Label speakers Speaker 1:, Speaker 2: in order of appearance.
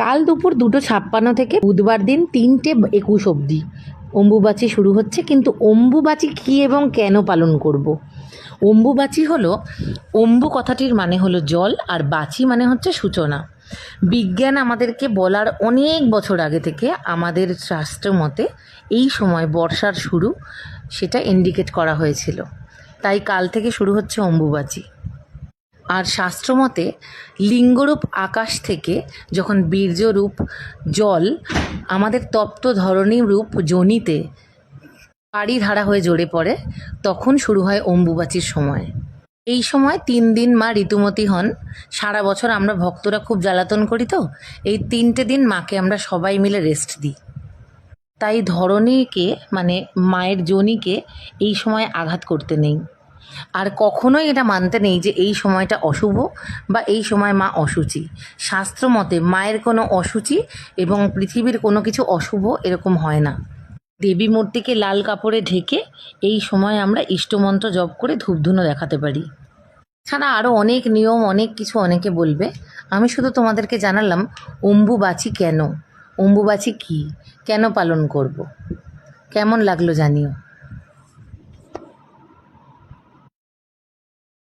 Speaker 1: কাল দুপুর দুটো ছাপ্পান্ন থেকে বুধবার দিন তিনটে একুশ অবধি। অম্বুবাচী শুরু হচ্ছে, কিন্তু অম্বুবাচী কী এবং কেন পালন করব। অম্বুবাচী হলো, অম্বু কথাটির মানে হলো জল, আর বাচি মানে হচ্ছে সূচনা। বিজ্ঞান আমাদেরকে বলার অনেক বছর আগে থেকে আমাদের শাস্ত্র মতে এই সময় বর্ষার শুরু, সেটা ইন্ডিকেট করা হয়েছিল। তাই কাল থেকে শুরু হচ্ছে অম্বুবাচী। আর শাস্ত্রমতে লিঙ্গরূপ আকাশ থেকে যখন বীর্যরূপ জল আমাদের তপ্ত ধরণী রূপ জনিতে পাড়ি ধারা হয়ে জড়ে পড়ে, তখন শুরু হয় অম্বুবাচীর সময়। এই সময় তিন দিন মা ঋতুমতী হন। সারা বছর আমরা ভক্তরা খুব জ্বালাতন করি তো। এই তিনটে দিন মাকে আমরা সবাই মিলে রেস্ট দিই। তাই ধরণীকে মানে মায়ের জনিকে এই সময় আঘাত করতে নেই। আর কখনোই এটা মানতে নেই যে এই সময়টা অশুভ বা এই সময় মা অসুচি শাস্ত্র মতে মায়ের কোনো অসুচি এবং পৃথিবীর কোনো কিছু অশুভ এরকম হয় না। দেবী মূর্তিকে লাল কাপড়ে ঢেকে এই সময় আমরা ইষ্টমন্ত্র জপ করে ধূপধুনো দেখাতে পারি। ছাড়া আরও অনেক নিয়ম, অনেক কিছু অনেকে বলবে। আমি শুধু তোমাদেরকে জানালাম, অম্বুবাচী কেন? অম্বুবাচী কী? কেন পালন করব। কেমন লাগল জানিও।